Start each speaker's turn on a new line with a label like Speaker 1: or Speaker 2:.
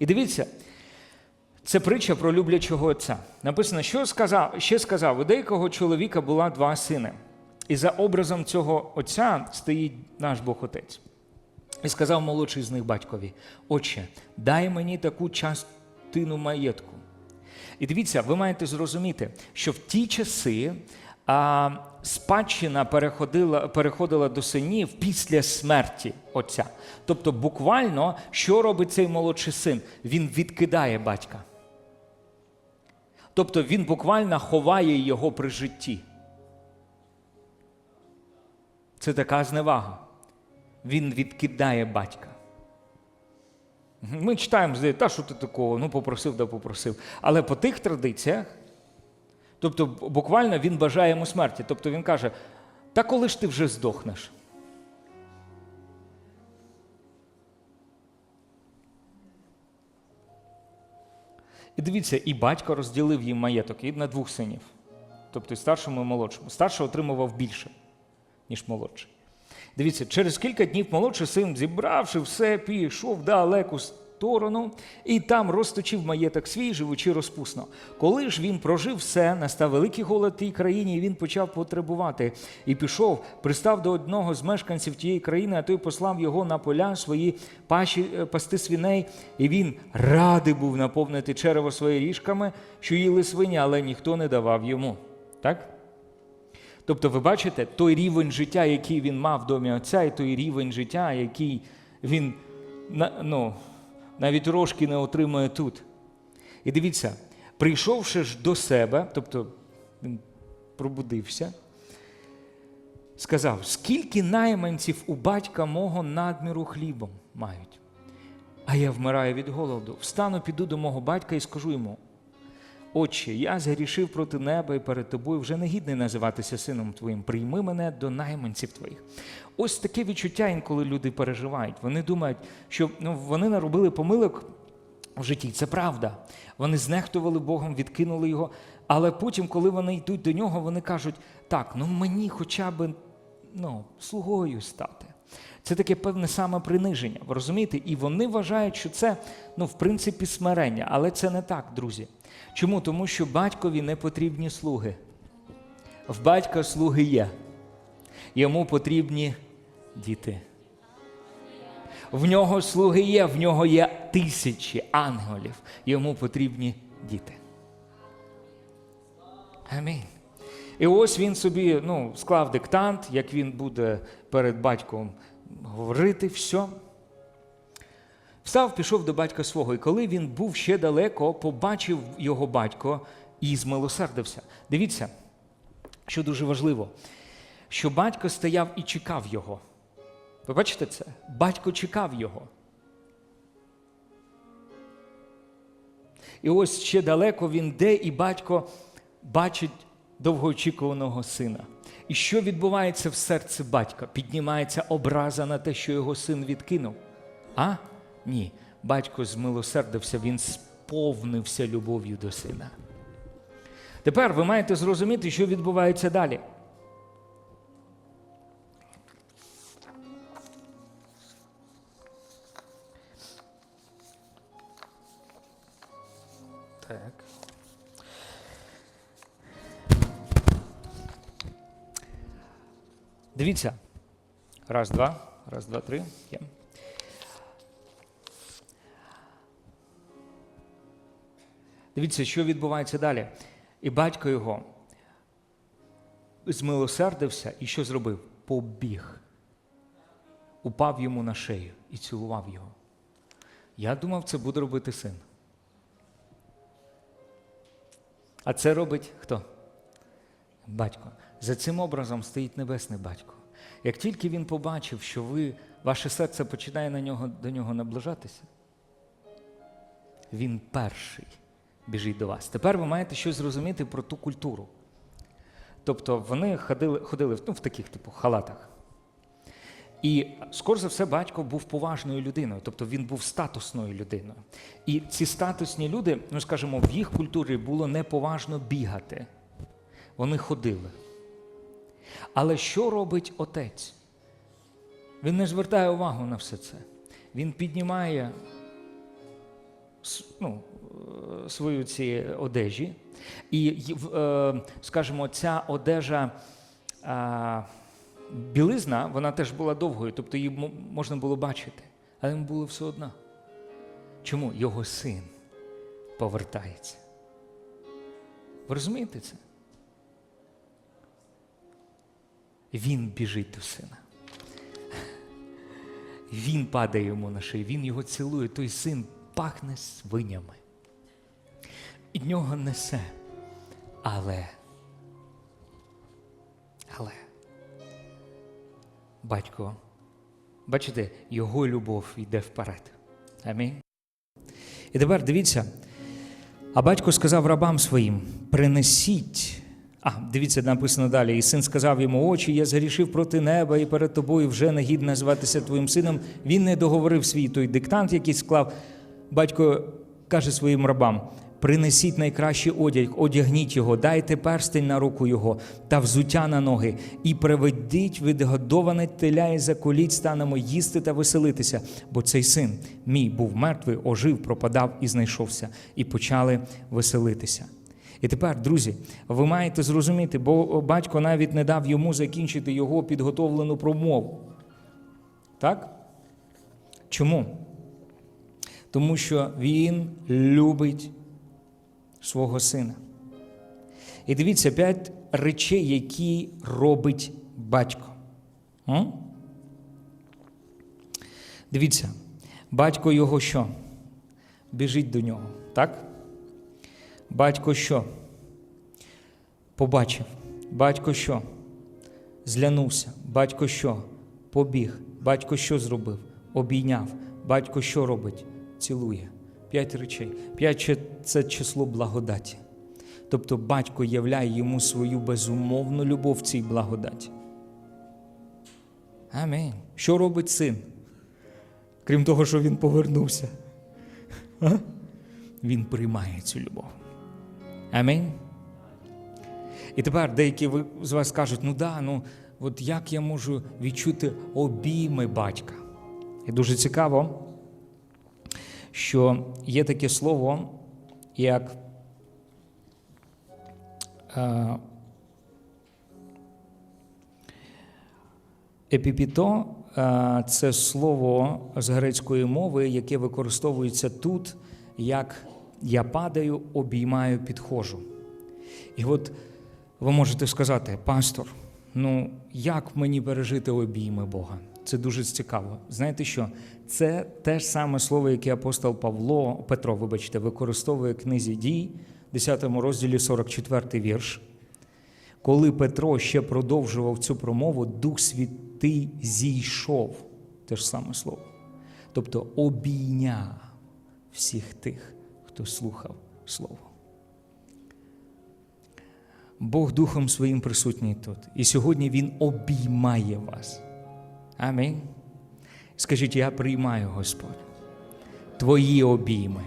Speaker 1: І дивіться, це притча про люблячого отця. Написано, що сказав, ще сказав, у деякого чоловіка була два сини. І за образом цього отця стоїть наш Бог Отець. І сказав молодший з них батькові: Отче, дай мені таку частину маєтку. І дивіться, ви маєте зрозуміти, що в ті часи а, спадщина переходила, переходила до синів після смерті отця. Тобто, буквально, що робить цей молодший син? Він відкидає батька. Тобто він буквально ховає його при житті. Це така зневага. Він відкидає батька. Ми читаємо, та що ти такого, ну попросив, да попросив. Але по тих традиціях, тобто буквально він бажає йому смерті. Тобто він каже: та коли ж ти вже здохнеш? І дивіться, і батько розділив їм маєток і на двох синів. Тобто і старшому і молодшому. Старший отримував більше, ніж молодший. Дивіться, через кілька днів молодший син, зібравши все, пішов далеку сторону і там розточив маєток свій, живучи розпусно. Коли ж він прожив все, настав великий голод тій країні, і він почав потребувати. І пішов, пристав до одного з мешканців тієї країни, а той послав його на поля свої паші е, пасти свиней, і він радий був наповнити черево своїми ріжками, що їли свині, але ніхто не давав йому. Так? Тобто, ви бачите той рівень життя, який він мав в домі отця, і той рівень життя, який він ну, навіть трошки не отримує тут. І дивіться, прийшовши ж до себе, тобто він пробудився, сказав: скільки найманців у батька мого надміру хлібом мають, а я вмираю від голоду. Встану, піду до мого батька і скажу йому. Отче, я згрішив проти неба і перед тобою вже не гідний називатися сином твоїм. Прийми мене до найманців твоїх. Ось таке відчуття інколи люди переживають. Вони думають, що ну, вони наробили помилок в житті. Це правда. Вони знехтували Богом, відкинули його. Але потім, коли вони йдуть до нього, вони кажуть: так, ну мені хоча б ну, слугою стати. Це таке певне самоприниження. Ви розумієте? І вони вважають, що це, ну, в принципі, смирення. Але це не так, друзі. Чому? Тому що батькові не потрібні слуги. В батька слуги є. Йому потрібні діти. В нього слуги є, в нього є тисячі ангелів. Йому потрібні діти. Амінь. І ось він собі ну, склав диктант, як він буде перед батьком говорити, все. Встав, пішов до батька свого, і коли він був ще далеко, побачив його батько і змилосердився. Дивіться, що дуже важливо, що батько стояв і чекав його. Ви бачите це? Батько чекав його. І ось ще далеко він йде, і батько бачить довгоочікуваного сина. І що відбувається в серці батька? Піднімається образа на те, що його син відкинув. А? Ні. Батько змилосердився, він сповнився любов'ю до сина. Тепер ви маєте зрозуміти, що відбувається далі. Так. Дивіться. Раз, два, раз, два, три. Є. Дивіться, що відбувається далі. І батько його змилосердився і що зробив? Побіг. Упав йому на шею і цілував його. Я думав, це буде робити син. А це робить хто? Батько. За цим образом стоїть небесний батько. Як тільки він побачив, що ви, ваше серце починає на нього, до нього наближатися, він перший біжить до вас. Тепер ви маєте щось зрозуміти про ту культуру. Тобто вони ходили, ходили ну, в таких типу халатах. І, скоріш за все, батько був поважною людиною, тобто він був статусною людиною. І ці статусні люди, ну скажімо, в їх культурі було неповажно бігати. Вони ходили. Але що робить отець? Він не звертає увагу на все це. Він піднімає ну, е, свою ці одежі. І, е, скажімо, ця одежа. Білизна, вона теж була довгою, тобто її можна було бачити, але йому було все одно. Чому? Його син повертається. Ви розумієте це? Він біжить до сина. Він падає йому на шию, він його цілує, той син пахне свинями. І нього несе. Але. Але. Батько, бачите, його любов йде вперед. Амінь. І тепер дивіться. А батько сказав рабам своїм: принесіть. А, дивіться, написано далі. І син сказав йому очі, я зарішив проти неба і перед тобою вже не гідно називатися твоїм сином. Він не договорив свій той диктант, який склав. Батько каже своїм рабам: принесіть найкращий одяг, одягніть його, дайте перстень на руку його та взуття на ноги, і приведіть відгодоване теля і заколіть, станемо їсти та веселитися. Бо цей син мій був мертвий, ожив, пропадав і знайшовся, і почали веселитися. І тепер, друзі, ви маєте зрозуміти, бо батько навіть не дав йому закінчити його підготовлену промову. Так? Чому? Тому що він любить свого сина. І дивіться, п'ять речей, які робить батько. М? Дивіться, батько його що? Біжить до нього, так? Батько що? Побачив. Батько що? Злянувся. Батько що? Побіг. Батько що зробив? Обійняв. Батько що робить? Цілує. П'ять речей. П'ять це число благодаті. Тобто батько являє йому свою безумовну любов цій благодаті. Амінь. Що робить син? Крім того, що він повернувся. А? Він приймає цю любов. Амінь. І тепер деякі з вас кажуть, ну да, ну от як я можу відчути обійми батька? І дуже цікаво, що є таке слово, як е, епіпіто е, це слово з грецької мови, яке використовується тут як я падаю, обіймаю, підходжу. І от ви можете сказати, пастор, ну як мені пережити обійми Бога? Це дуже цікаво. Знаєте що? Це те ж саме слово, яке апостол Павло, Петро, вибачте, використовує в книзі дій, 10 розділі 44 вірш. Коли Петро ще продовжував цю промову, Дух Святий зійшов. Те ж саме слово. Тобто обійняв всіх тих, хто слухав Слово. Бог Духом своїм присутній тут. І сьогодні Він обіймає вас. Амінь. Скажіть, я приймаю, Господь, Твої обійми.